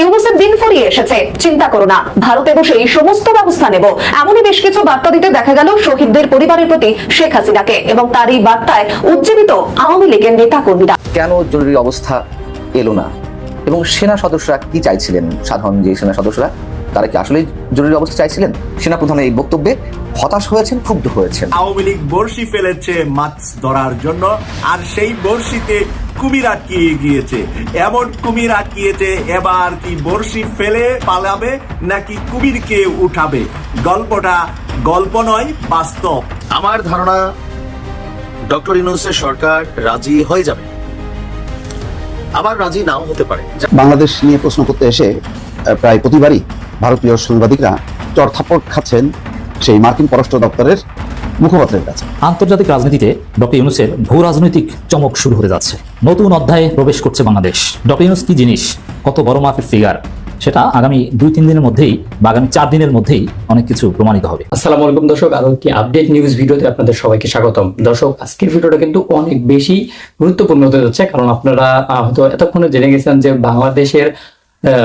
ইউনুসের দিন ফুরিয়ে এসেছে। চিন্তা করো না। ভারতে বসে এই সমস্ত ব্যবস্থা নেব। এমনই বেশ কিছু বার্তা দিতে দেখা গেল শহীদদের পরিবারের প্রতি শেখ হাসিনাকে এবং তার এই বার্তায় উজ্জীবিত আওয়ামী লীগের নেতা কর্মীরা কেন জরুরি অবস্থা এলো না? এবং সেনা সদস্যরা কি চাইছিলেন সাধারণ যে সেনা সদস্যরা? তারা কি আসলে জরুরি অবস্থা চাইছিলেন? সেনা প্রধানের এই বক্তব্যে হতাশ হয়েছেন ক্ষুব্ধ হয়েছেন। আওয়ামী লীগ বড়শি ফেলেছে মাছ ধরার জন্য আর সেই বড়শিতে কুমির আটকিয়ে গিয়েছে। এমন কুমির আটকিয়েছে এবার কি বড়শি ফেলে পালাবে নাকি কুমিরকে উঠাবে? গল্পটা গল্প নয় বাস্তব। আমার ধারণা ডক্টর ইউনুসের সরকার রাজি হয়ে যাবে। আবার রাজি নাও হতে পারে। বাংলাদেশ নিয়ে প্রশ্ন করতে এসে প্রায় প্রতিবারই ভারতীয় সাংবাদিকরা চড়থাপড় খাচ্ছেন সেই মার্কিন পররাষ্ট্র দপ্তরের মুখপাত্রের কাছে। আন্তর্জাতিক রাজনীতিতে ডক্টর ইউনুসের ভূ রাজনৈতিক চমক শুরু হতে যাচ্ছে। নতুন অধ্যায়ে প্রবেশ করছে বাংলাদেশ। ডক্টর ইউনুস কি জিনিস? কত বড় মাপের ফিগার সেটা আগামী দুই তিন দিনের মধ্যেই বা আগামী চার দিনের মধ্যেই অনেক কিছু প্রমাণিত হবে। আসসালামু আলাইকুম দর্শক আরও একটি আপডেট নিউজ ভিডিওতে আপনাদের সবাইকে স্বাগতম। দর্শক আজকের ভিডিওটা কিন্তু অনেক বেশি গুরুত্বপূর্ণ হতে যাচ্ছে কারণ আপনারা আহ, হয়তো এতক্ষণে জেনে গেছেন যে বাংলাদেশের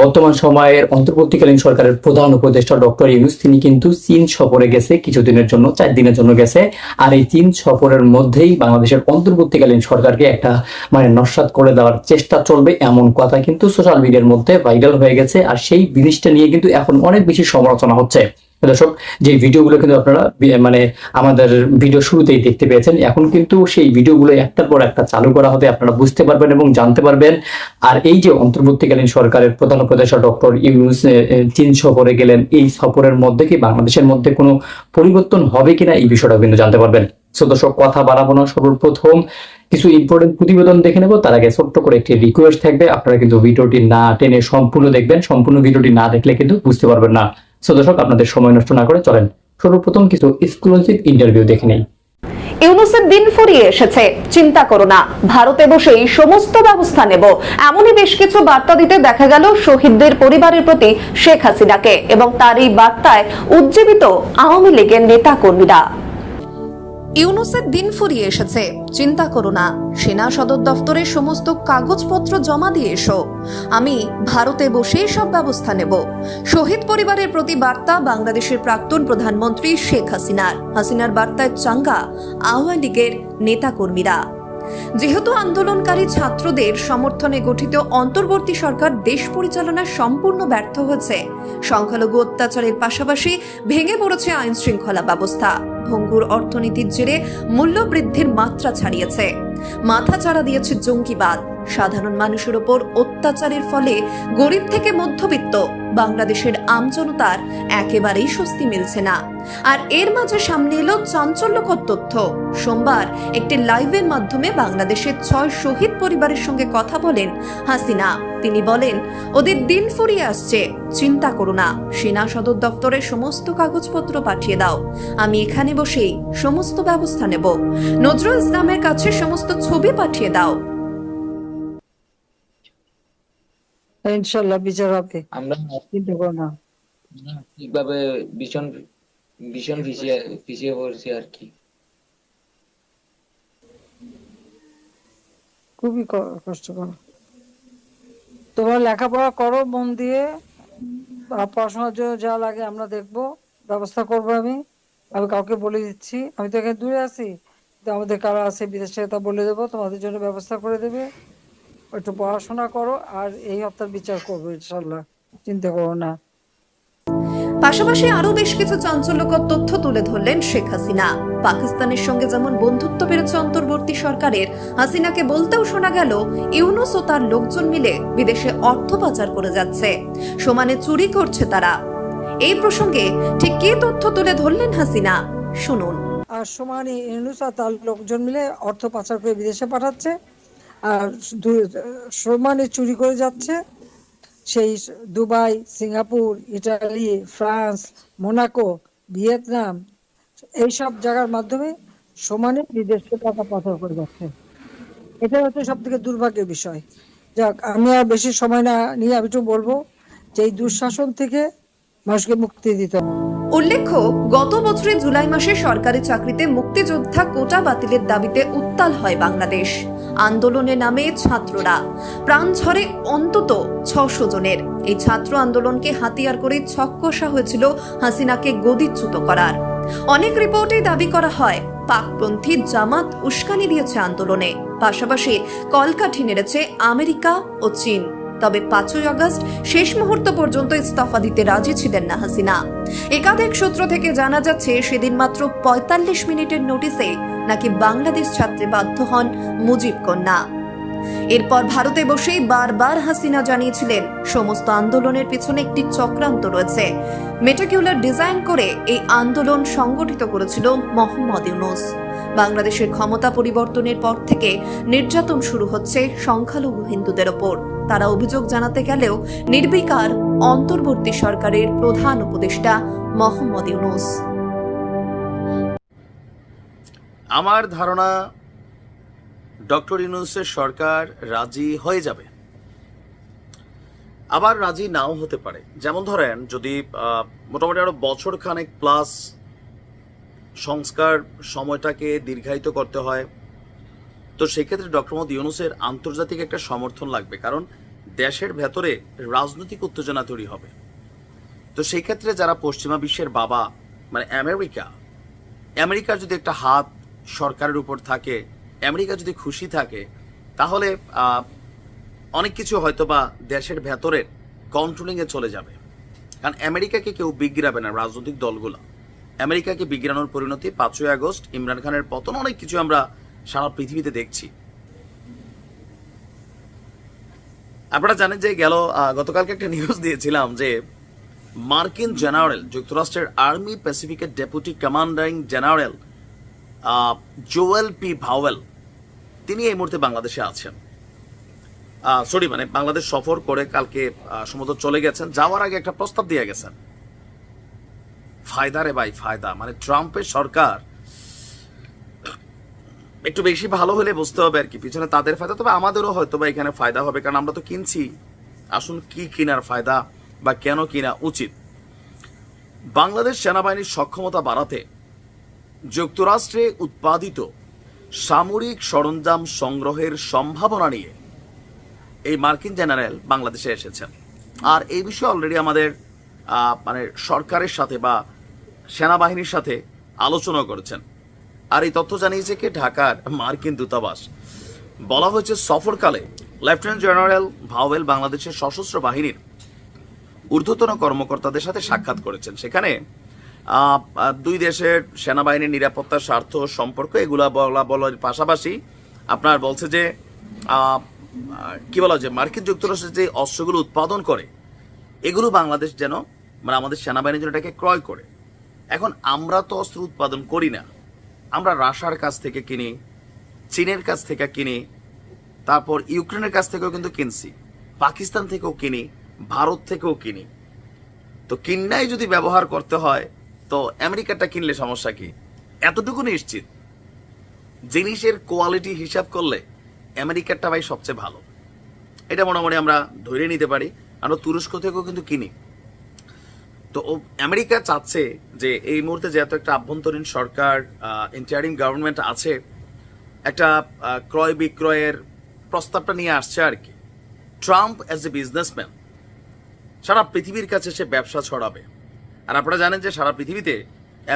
বর্তমান সময়ের অন্তর্বর্তীকালীন সরকারের প্রধান উপদেষ্টা ডক্টর ইউনুস, তিনি কিন্তু চীন সফরে গেছে, কিছুদিনের জন্য, চার দিনের জন্য গেছে। আর এই চীন সফরের মধ্যেই বাংলাদেশের অন্তর্বর্তীকালীন সরকারকে একটা মানে নস্বাত করে দেওয়ার চেষ্টা চলবে এমন কথা কিন্তু সোশ্যাল মিডিয়ার মধ্যে ভাইরাল হয়ে গেছে। আর সেই জিনিসটা নিয়ে কিন্তু এখন অনেক বেশি সমালোচনা হচ্ছে। দর্শক, যে ভিডিওগুলো কিন্তু আপনারা মানে আমাদের ভিডিও শুরুতেই দেখতে পেয়েছেন, এখন কিন্তু সেই ভিডিওগুলো একটার পর একটা চালু করা হবে, আপনারা বুঝতে পারবেন এবং জানতে পারবেন। আর এই যে অন্তর্বর্তীকালীন সরকারের প্রধান উপদেষ্টা ডক্টর ইউনুস চীন সফরে গেলেন, এই সফরের মধ্যে কি বাংলাদেশের মধ্যে কোনো পরিবর্তন হবে কিনা এই বিষয়টা কিন্তু জানতে পারবেন। সো দর্শক, কথা বাড়াবো না, সর্বপ্রথম কিছু ইম্পর্টেন্ট প্রতিবেদন দেখে নেব, তার আগে ছোট্ট করে একটি রিকোয়েস্ট থাকবে, আপনারা কিন্তু ভিডিওটি না টেনে সম্পূর্ণ দেখবেন, সম্পূর্ণ ভিডিওটি না দেখলে কিন্তু বুঝতে পারবেন না। সো দর্শক, আপনাদের সময় নষ্ট না করে চলেন সর্বপ্রথম কিছু এক্সক্লুসিভ ইন্টারভিউ দেখে নেই। ইউনুসের দিন ফুরিয়ে এসেছে, চিন্তা করো না, ভারতে বসেই সমস্ত ব্যবস্থা নেব। এমনই বেশ কিছু বার্তা দিতে দেখা গেল শহীদদের পরিবারের প্রতি শেখ হাসিনাকে এবং তার এই বার্তায় উজ্জীবিত আওয়ামী লীগের নেতা কর্মীরা ইউনুসের দিন ফুরিয়ে এসেছে। চিন্তা করো না, সেনা সদর দফতরের সমস্ত কাগজপত্র জমা দিয়ে এসো। আমি ভারতে বসেই সব ব্যবস্থা নেব। শহীদ পরিবারের প্রতি বার্তা বাংলাদেশের প্রাক্তন প্রধানমন্ত্রী শেখ হাসিনার। হাসিনার বার্তায় চাঙ্গা, আওয়ামী লীগের নেতাকর্মীরা। যেহেতু আন্দোলনকারী ছাত্রদের সমর্থনে গঠিত অন্তর্বর্তী সরকার দেশ পরিচালনায় সম্পূর্ণ ব্যর্থ হয়েছে। সংখ্যালঘু অত্যাচারের পাশাপাশি ভেঙে পড়েছে আইন শৃঙ্খলা ব্যবস্থা। ভঙ্গুর অর্থনীতির জেরে মূল্য বৃদ্ধির মাত্রা ছাড়িয়েছে। মাথা ছাড়া দিয়েছে জঙ্গিবাদ। সাধারণ মানুষের ওপর অত্যাচারের ফলে গরিব থেকে মধ্যবিত্ত বাংলাদেশের আমজনতার একেবারেই স্বস্তি মিলছে না। আর এর মাঝে সামনে এলো চাঞ্চল্যকর তথ্য। সোমবার একটি লাইভের মাধ্যমে বাংলাদেশের ছয় শহীদ পরিবারের সঙ্গে কথা বলেন হাসিনা। তিনি বলেন, ওদের দিন ফুরিয়ে আসছে, চিন্তা করো না। সেনা সদর দপ্তরের সমস্ত কাগজপত্র পাঠিয়ে দাও। আমি এখানে বসেই সমস্ত ব্যবস্থা নেব। নজরুল ইসলামের কাছে সমস্ত ছবি পাঠিয়ে দাও। ইনশাল্লাহ বিচার হবে। আমরা চিন্তা করো না। ঠিকভাবে ভীষণ ভীষণ পিছিয়ে পিছিয়ে পড়ছি আর কি। খুবই কষ্টকর। তোমরা লেখাপড়া করো মন দিয়ে। পড়াশোনার জন্য যা লাগে আমরা দেখব। ব্যবস্থা করব আমি। আমি কাউকে বলে দিচ্ছি। আমি তো এখানে দূরে আছি। তো আমাদের কারা আছে বিদেশে তা বলে দেবো। তোমাদের জন্য ব্যবস্থা করে দেবে। একটু পড়াশোনা করো আর এই হপ্তার বিচার করব ইনশাল্লাহ চিন্তা করো না। পাশাপাশি আরও বেশ কিছু চাঞ্চল্যকর তথ্য তুলে ধরলেন শেখ হাসিনা। পাকিস্তানের সঙ্গে যেমন বন্ধুত্ব বেড়েছে অন্তর্বর্তী সরকারের হাসিনাকে বলতেও শোনা গেল ইউনুস ও তার লোকজন মিলে বিদেশে অর্থ পাচার করে যাচ্ছে। সমানে চুরি করছে তারা। এই প্রসঙ্গে ঠিক কি তথ্য তুলে ধরলেন হাসিনা? শুনুন। আর সমানে ইউনুস আর তার লোকজন মিলে অর্থ পাচার করে বিদেশে পাঠাচ্ছে। আর সমানে চুরি করে যাচ্ছে। সেই Dubai, Singapore, Italy, France, Monaco, Vietnam, এইসব জায়গার মাধ্যমে সমানে বিদেশে টাকা পাচার করে যাচ্ছে। এটা হচ্ছে সব থেকে দুর্ভাগ্যের বিষয়। যাক, আমি আর বেশি সময় না নিয়ে আমি একটু বলব যে এই দুঃশাসন থেকে মানুষকে মুক্তি দিতে উল্লেখ্য, গত বছরের জুলাই মাসে সরকারি চাকরিতে মুক্তিযোদ্ধা কোটা বাতিলের দাবিতে উত্তাল হয় বাংলাদেশ। আন্দোলনে নামে ছাত্ররা। প্রাণ ঝরে অন্তত ছশো জনের। এই ছাত্র আন্দোলনকে হাতিয়ার করে ছক কষা হয়েছিল হাসিনাকে গদিচ্যুত করার। অনেক রিপোর্টে দাবি করা হয়, পাকপন্থী জামাত উস্কানি দিয়েছে আন্দোলনে। পাশাপাশি কলকাঠি নেড়েছে আমেরিকা ও চীন। তবে পাঁচই আগস্ট শেষ মুহূর্ত পর্যন্ত ইস্তফা দিতে রাজি ছিলেন না হাসিনা। একাধিক সূত্র থেকে জানা যাচ্ছে, সেদিন মাত্র পঁয়তাল্লিশ মিনিটের নোটিসে নাকি বাংলাদেশ ছাত্রে বাধ্য হন মুজিব কন্যা। এরপর ভারতে বসেই বারবার হাসিনা জানিয়েছিলেন, সমস্ত আন্দোলনের পিছনে একটি চক্রান্ত রয়েছে। মেটাকিউলার ডিজাইন করে এই আন্দোলন সংগঠিত করেছিল মোহাম্মদ ইউনুস। বাংলাদেশের ক্ষমতা পরিবর্তনের পর থেকে নির্যাতন শুরু হচ্ছে সংখ্যালঘু হিন্দুদের ওপর। তারা অভিযোগ জানাতে গেলেও নির্বিকার অন্তর্বর্তী সরকারের প্রধান উপদেষ্টা মোহাম্মদ ইউনুস। আমার ধারণা ডক্টর ইউনুসের সরকার রাজি হয়ে যাবে। আবার রাজি নাও হতে পারে। যেমন ধরেন, যদি মোটামুটি আরও বছর খানেক প্লাস সংস্কার সময়টাকে দীর্ঘায়িত করতে হয়, তো সেক্ষেত্রে ডক্টর মোহাম্মদ ইউনুসের আন্তর্জাতিক একটা সমর্থন লাগবে। কারণ দেশের ভেতরে রাজনৈতিক উত্তেজনা তৈরি হবে। তো সেই ক্ষেত্রে যারা পশ্চিমা বিশ্বের বাবা মানে আমেরিকা, আমেরিকার যদি একটা হাত সরকারের উপর থাকে আমেরিকা যদি খুশি থাকে, তাহলে অনেক কিছু হয়তো বা দেশের ভেতরের কন্ট্রোলিংয়ে চলে যাবে। কারণ আমেরিকাকে কেউ বিগড়াবে না রাজনৈতিক দলগুলো। আমেরিকাকে বিগড়ানোর পরিণতি পাঁচই আগস্ট, ইমরান খানের পতন, অনেক কিছু আমরা সারা পৃথিবীতে দেখছি। আপনারা জানেন যে গেল গতকালকে একটা নিউজ দিয়েছিলাম যে মার্কিন জেনারেল, যুক্তরাষ্ট্রের army প্যাসিফিকের deputy commanding general Joel P Vowell, তিনি এই মুহূর্তে বাংলাদেশে আছেন। সরি মানে বাংলাদেশ সফর করে কালকে সম্ভবত চলে গেছেন। যাওয়ার আগে একটা প্রস্তাব দিয়ে গেছেন। ফায়দা রে ভাই, ফায়দা। মানে ট্রাম্পের সরকার একটু বেশি ভালো হলে বুঝতে হবে আর কি। পিছনে তাদের ফায়দা, তবে আমাদেরও হয়তো বা এখানে ফায়দা হবে, কারণ আমরা তো কিনছি। আসুন কি কিনার ফায়দা বা কেন কিনা উচিত। বাংলাদেশ সেনাবাহিনীর সক্ষমতা বাড়াতে যুক্তরাষ্ট্রে উৎপাদিত সামরিক সরঞ্জাম সংগ্রহের সম্ভাবনা নিয়ে এই মার্কিন জেনারেল বাংলাদেশে এসেছেন। আর এই বিষয়ে অলরেডি আমাদের মানে সরকারের সাথে বা সেনাবাহিনীর সাথে আলোচনা করেছেন। আর এই তথ্য জানিয়েছে কি, ঢাকার মার্কিন দূতাবাস। বলা হয়েছে সফরকালে লেফটেন্যান্ট জেনারেল ভাওয়েল বাংলাদেশের সশস্ত্র বাহিনীর ঊর্ধ্বতন কর্মকর্তাদের সাথে সাক্ষাৎ করেছেন। সেখানে দুই দেশের সেনাবাহিনীর নিরাপত্তার স্বার্থ, সম্পর্ক, এগুলা বলা বলার পাশাপাশি আপনার বলছে যে কি বলা যে মার্কিন যুক্তরাষ্ট্রের যে অস্ত্রগুলো উৎপাদন করে, এগুলো বাংলাদেশ যেন মানে আমাদের সেনাবাহিনীর জন্য এটাকে ক্রয় করে। এখন আমরা তো অস্ত্র উৎপাদন করি না। আমরা রাশিয়ার কাছ থেকে কিনি, চীনের কাছ থেকে কিনি, তারপর ইউক্রেনের কাছ থেকেও কিন্তু কিনছি, পাকিস্তান থেকেও কিনি, ভারত থেকেও কিনি। তো কিন্নাই যদি ব্যবহার করতে হয় তো আমেরিকাটা কিনলে সমস্যা কি? এতটুকু নিশ্চিত? জিনিসের কোয়ালিটি হিসাব করলে আমেরিকারটা ভাই সবচেয়ে ভালো। এটা মোটামুটি আমরা ধরে নিতে পারি। আমরা তুরস্ক থেকেও কিন্তু কিনি। তো আমেরিকা চাচ্ছে যে এই মুহূর্তে যেহেতু একটা আভ্যন্তরীণ সরকার ইন্টারিম গভর্নমেন্ট আছে, একটা ক্রয় বিক্রয়ের প্রস্তাবটা নিয়ে আসছে আর কি। ট্রাম্প অ্যাজ এ বিজনেসম্যান সারা পৃথিবীর কাছে সে ব্যবসা ছড়াবে। আর আপনারা জানেন যে সারা পৃথিবীতে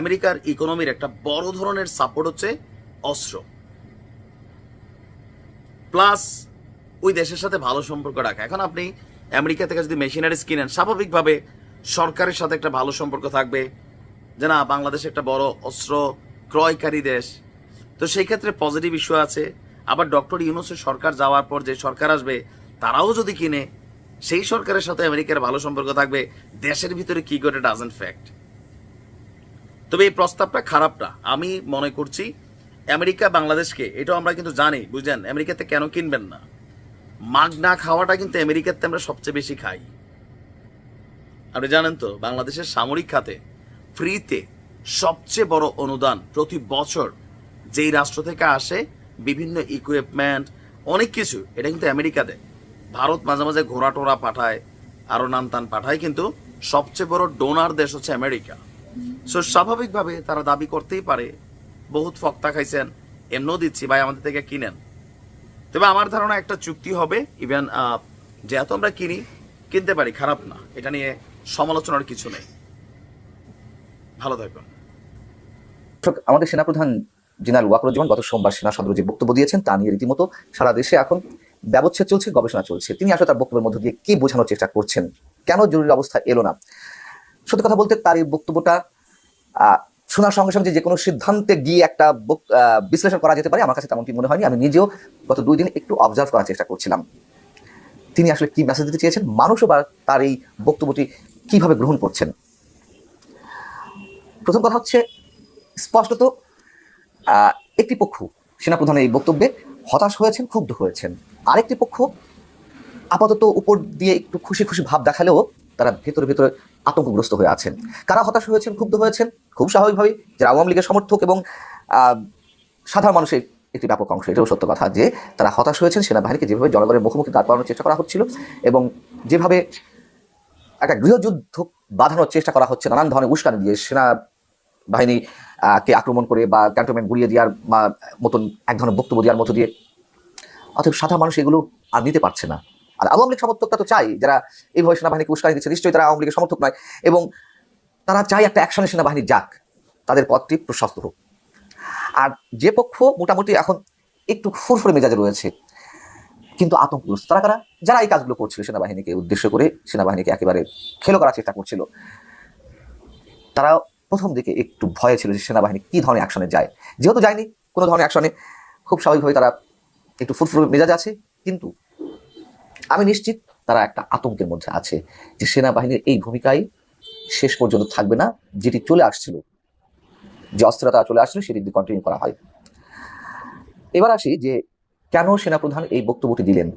আমেরিকার ইকোনমির একটা বড় ধরনের সাপোর্ট হচ্ছে অস্ত্র। প্লাস ওই দেশের সাথে ভালো সম্পর্ক রাখা। এখন আপনি আমেরিকা থেকে যদি মেশিনারিজ কিনেন, স্বাভাবিকভাবে সরকারের সাথে একটা ভালো সম্পর্ক থাকবে যে না, বাংলাদেশ একটা বড় অস্ত্র ক্রয়কারী দেশ। তো সেই ক্ষেত্রে পজিটিভ ইস্যু আছে। আবার ডক্টর ইউনুসের সরকার যাওয়ার পর যে সরকার আসবে, তারাও যদি কিনে সেই সরকারের সাথে আমেরিকার ভালো সম্পর্ক থাকবে, দেশের ভিতরে কি করে ডাজেন্ট ফ্যাক্ট তবে এই প্রস্তাবটা খারাপটা। আমি মনে করছি, আমেরিকা, বাংলাদেশকে, এটাও আমরা কিন্তু জানি, বুঝলেন? আমেরিকাতে কেন কিনবেন না? মাগনা খাওয়াটা কিন্তু আমেরিকাতে আমরা সবচেয়ে বেশি খাই। আপনি জানেন তো, বাংলাদেশের সামরিক খাতে ফ্রিতে সবচেয়ে বড় অনুদান প্রতি বছর যেই রাষ্ট্র থেকে আসে, বিভিন্ন ইকুইপমেন্ট অনেক কিছু, এটা কিন্তু আমেরিকা দেয়। ভারত মাঝে মাঝে ঘোড়া টোড়া পাঠায়, আরও নান টান পাঠায়, কিন্তু সবচেয়ে বড় ডোনার দেশ হচ্ছে আমেরিকা। সো স্বাভাবিকভাবে তারা দাবি করতেই পারে, বহুত ফক্তা খাইছেন, এমনও দিচ্ছি, ভাই, আমাদের থেকে কিনেন। তবে আমার ধারণা একটা চুক্তি হবে ইভেন যেহেতু আমরা কিনি, কিনতে পারি, খারাপ না, এটা নিয়ে সমালোচনার কিছু নেই। ভালো থাকবেন। আমাদের সেনাপ্রধান জেনারেল ওয়াকরুজ্জামান গত সোমবার সেনা সদরে যে বক্তব্য দিয়েছেন, তা নিয়ে রীতিমতো সারা দেশে এখন ব্যবচ্ছেদ চলছে, গবেষণা চলছে। তিনি আসলে তার বক্তব্যের মধ্য দিয়ে কি বোঝানোর চেষ্টা করছেন? কেন জরুরি অবস্থা এলো না? সত্যি কথা বলতে তার এই বক্তব্যটা শোনার সঙ্গে সঙ্গে যে কোনো সিদ্ধান্তে গিয়ে একটা বিশ্লেষণ করা যেতে পারে, আমার কাছে তেমনটি মনে হয়নি। আমি নিজেও গত দুই দিন একটু অবজার্ভ করার চেষ্টা করছিলাম। তিনি আসলে কি মেসেজ দিতে চেয়েছেন? মানুষও বা তার এই বক্তব্যটি কীভাবে গ্রহণ করছেন? প্রথম কথা হচ্ছে, স্পষ্টত একটি পক্ষ, সেনাপ্রধানের এই বক্তব্যে হতাশ হয়েছেন, ক্ষুব্ধ হয়েছেন। আরেকটি পক্ষ আপাতত উপর দিয়ে একটু খুশি খুশি ভাব দেখালেও তারা ভেতরে ভেতরে আতঙ্কগ্রস্ত হয়ে আছেন। কারা হতাশ হয়েছেন, ক্ষুব্ধ হয়েছেন? খুব স্বাভাবিকভাবেই যারা আওয়ামী লীগের সমর্থক এবং সাধারণ মানুষের একটি ব্যাপক অংশ, এটাও সত্য কথা যে তারা হতাশ হয়েছেন, সেনাবাহিনীকে যেভাবে জনগণের মুখোমুখি দাঁড় করানোর চেষ্টা করা হচ্ছিল এবং যেভাবে একটা গৃহযুদ্ধ বাঁধানোর চেষ্টা করা হচ্ছে, নানান ধরনের উস্কানি দিয়ে সেনা বাহিনী কে আক্রমণ করে বা ক্যান্টনমেন্ট গুড়িয়ে দেওয়ার বা মতন এক ধরনের বক্তব্য দেওয়ার মতো দিয়ে অথবা সাধারণ মানুষ এগুলো আর নিতে পারছে না। আর আওয়ামী লীগ সমর্থকটা তো চাই যারা এইভাবে সেনাবাহিনীকে উস্কানি দিচ্ছে, নিশ্চয়ই তারা আওয়ামী লীগের সমর্থক নয়। এবং তারা চায় একটা অ্যাকশনে সেনাবাহিনী যাক, তাদের পথটি প্রশস্ত হোক। আর যে পক্ষ মোটামুটি এখন একটু ফুরফুরে মেজাজে রয়েছে, কিন্তু আতঙ্কগ্রস্ত তারা কারা? যারা এই কাজগুলো করছিল সেনাবাহিনীকে উদ্দেশ্য করে, সেনাবাহিনীকে একেবারে খেলো করার চেষ্টা করছিল, তারা প্রথম দিকে একটু ভয়ে ছিল যে সেনাবাহিনী কী ধরনের অ্যাকশনে যায়। যেহেতু যায়নি কোনো ধরনের অ্যাকশনে, খুব স্বাভাবিকভাবে তারা একটু ফুরফুরে মেজাজ আছে, কিন্তু আমি নিশ্চিত তারা একটা আতঙ্কের মধ্যে আছে যে সেনাবাহিনীর এই ভূমিকায় শেষ পর্যন্ত থাকবে না, যেটি চলে আসছিল, যে অস্থিরতা চলে আসছিল সেটি কন্টিনিউ করা হয়। এবার আসি যে কেন সেনাপ্রধান এই বক্তব্যটি দিলেন?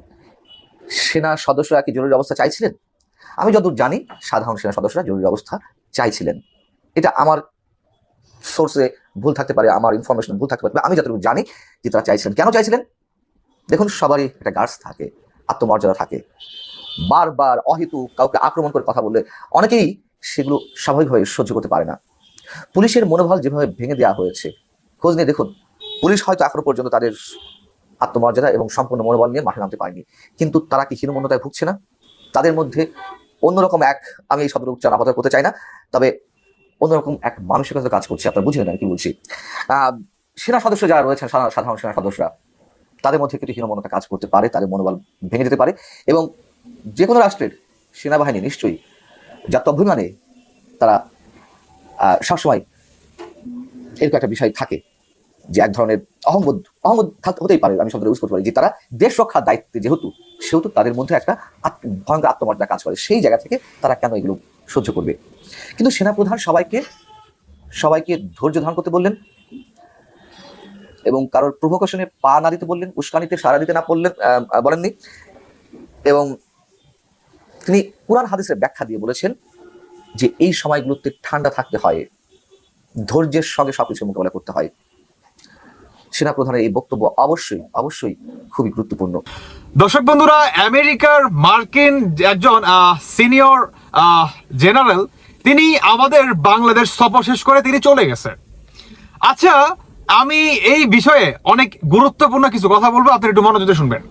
সেনা সদস্যরা কি জরুরি অবস্থা চাইছিলেন? আমি যতদূর জানি, সাধারণ সেনা সদস্যরা জরুরি অবস্থা চাইছিলেন। এটা আমার সোর্সে ভুল থাকতে পারে, আমার ইনফরমেশন ভুল থাকতে পারে, আমি যতটুকু জানি যে তারা চাইছিলেন। কেন চাইছিলেন? দেখুন, সবারই একটা গার্ডস থাকে, আত্মমর্যাদা থাকে। বারবার অহেতু কাউকে আক্রমণ করে কথা বললে অনেকেই সেগুলো স্বাভাবিকভাবে সহ্য করতে পারে না। পুলিশের মনোবল যেভাবে ভেঙে দেওয়া হয়েছে, খোঁজ নিয়ে দেখুন, পুলিশ হয়তো এখনও পর্যন্ত তাদের আত্মমর্যাদা এবং সম্পূর্ণ মনোবল নিয়ে মাঠে নামতে পারেনি। কিন্তু তারা কি হীনমন্যতায় ভুগছে না? তাদের মধ্যে অন্যরকম এক, আমি এই শব্দের উচ্চারণ আপাতত করতে চাই না, তবে অন্যরকম এক মানসিকতা কাজ করছে। আপনারা বুঝে নেন কি বলছি। সেনা সদস্য যারা রয়েছেন, সাধারণ সেনা সদস্যরা তাদের মধ্যে কিছু হীনমনতা কাজ করতে পারে, তাদের মনোবল ভেঙে যেতে পারে এবং যে কোনো রাষ্ট্রের সেনাবাহিনী নিশ্চয়ই জাত্যভিমানে তারা সবসময় এরকম একটা বিষয় থাকে যে এক ধরনের অহংবোধ থাকতে হতেই পারে, আমি শব্দটা ইউজ করতে পারি, যে তারা দেশ রক্ষার দায়িত্বে যেহেতু, সেহেতু তাদের মধ্যে একটা ভয়ঙ্কর আত্মমর্যাদা কাজ করে, সেই জায়গা থেকে তারা কেন এগুলো সহ্য করবে? কিন্তু সেনাপ্রধান সবাইকে সবাইকে ধৈর্য ধারণ করতে বললেন এবং কারোর প্রভোকেশনে পা না দিতে বললেন, উস্কানিতে সারা দিতে না বললেন বলেননি। এবং তিনি কোরআন হাদিসের ব্যাখ্যা দিয়ে বলেছেন যে এই সময়গুলোতে ঠান্ডা থাকতে হয়, ধৈর্যের সঙ্গে সবকিছু মোকাবেলা করতে হয়। সেনাপ্রধানের এই বক্তব্য অবশ্যই অবশ্যই খুবই গুরুত্বপূর্ণ। দর্শক বন্ধুরা, আমেরিকার মার্কিন একজন সিনিয়র জেনারেল, তিনি আমাদের বাংলাদেশ সফর শেষ করে তিনি চলে গেছে আচ্ছা আমি এই বিষয়ে অনেক গুরুত্বপূর্ণ কিছু কথা বলব আপনি একটু মনোযোগ শুনবেন।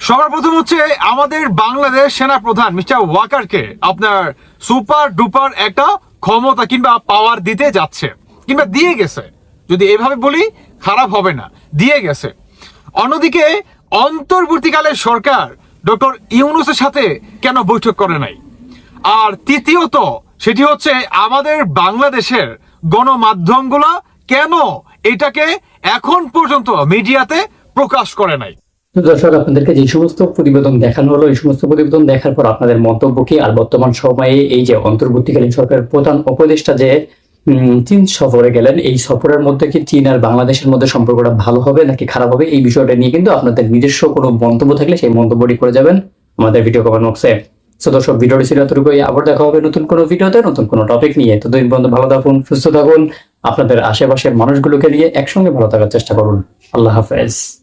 সবার প্রথম হচ্ছে, আমাদের বাংলাদেশ সেনা প্রধান মিস্টার ওয়াকারকে আপনার সুপার ডুপার একটা ক্ষমতা কিংবা পাওয়ার দিতে যাচ্ছে, কিংবা দিয়ে গেছে। যদি এভাবে বলি, খারাপ হবে না, দিয়ে গেছে। অন্যদিকে, অন্তর্বর্তীকালে সরকার ডক্টর ইউনুসের সাথে কেন বৈঠক করে নাই? আর তৃতীয়ত, সেটি হচ্ছে, আমাদের বাংলাদেশের গণমাধ্যমগুলো কেন এটাকে এখন পর্যন্ত মিডিয়াতে প্রকাশ করে নাই। দর্শক, আপনাদেরকে যে সমস্ত প্রতিবেদন দেখানো হলো, এই সমস্ত প্রতিবেদন দেখার পর আপনাদের মন্তব্য কি? আর বর্তমান সময়ে এই যে অন্তর্বর্তীকালীন সরকারের প্রধান উপদেষ্টা যে চীন সফরে গেলেন, এই সফরের মধ্যে কি চীন আর বাংলাদেশের মধ্যে সম্পর্কটা ভালো হবে নাকি খারাপ হবে? এই বিষয়টা নিয়ে কিন্তু আপনাদের নিজস্ব কোনো মন্তব্য থাকলে সেই মন্তব্যটি করে যাবেন আমাদের ভিডিও কমেন্ট বক্সে। তো দর্শক, ভিডিওটি ছিল এতটুকুই। আবার দেখা হবে নতুন কোনো ভিডিওতে, নতুন কোনো টপিক নিয়ে। তো দিন বন্ধু ভালো থাকুন, সুস্থ থাকুন। আপনাদের আশেপাশের মানুষগুলোকে নিয়ে একসঙ্গে ভালো থাকার চেষ্টা করুন। আল্লাহ হাফেজ।